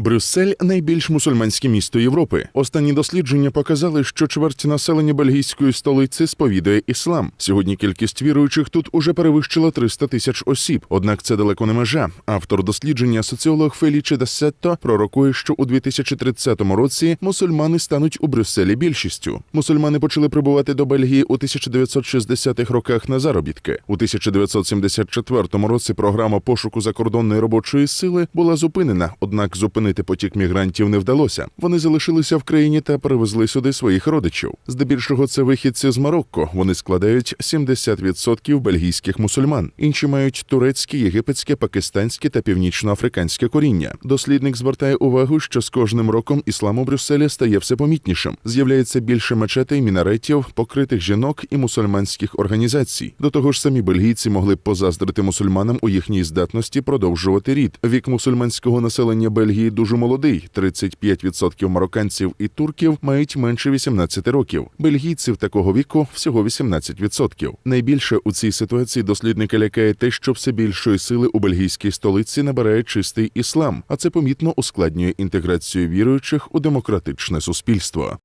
Брюссель найбільш мусульманське місто Європи. Останні дослідження показали, що чверть населення бельгійської столиці сповідує іслам. Сьогодні кількість віруючих тут уже перевищила 300 тисяч осіб. Однак це далеко не межа. Автор дослідження, соціолог Феліче Дасетто, пророкує, що у 2030 році мусульмани стануть у Брюсселі більшістю. Мусульмани почали прибувати до Бельгії у 1960-х роках на заробітки. У 1974 році програма пошуку закордонної робочої сили була зупинена, однак зупинити потік мігрантів не вдалося. Вони залишилися в країні та перевезли сюди своїх родичів. Здебільшого це вихідці з Марокко. Вони складають 70% бельгійських мусульман. Інші мають турецьке, єгипетське, пакистанське та північноафриканське коріння. Дослідник звертає увагу, що з кожним роком іслам у Брюсселі стає все помітнішим. З'являється більше мечетей, мінаретів, покритих жінок і мусульманських організацій. До того ж, самі бельгійці могли б позаздрити мусульманам у їхній здатності продовжувати рід. Вік мусульманського населення Бельгії дуже молодий. 35% марокканців і турків мають менше 18 років. Бельгійців такого віку всього 18%. Найбільше у цій ситуації дослідника лякає те, що все більшої сили у бельгійській столиці набирає чистий іслам, а це помітно ускладнює інтеграцію віруючих у демократичне суспільство.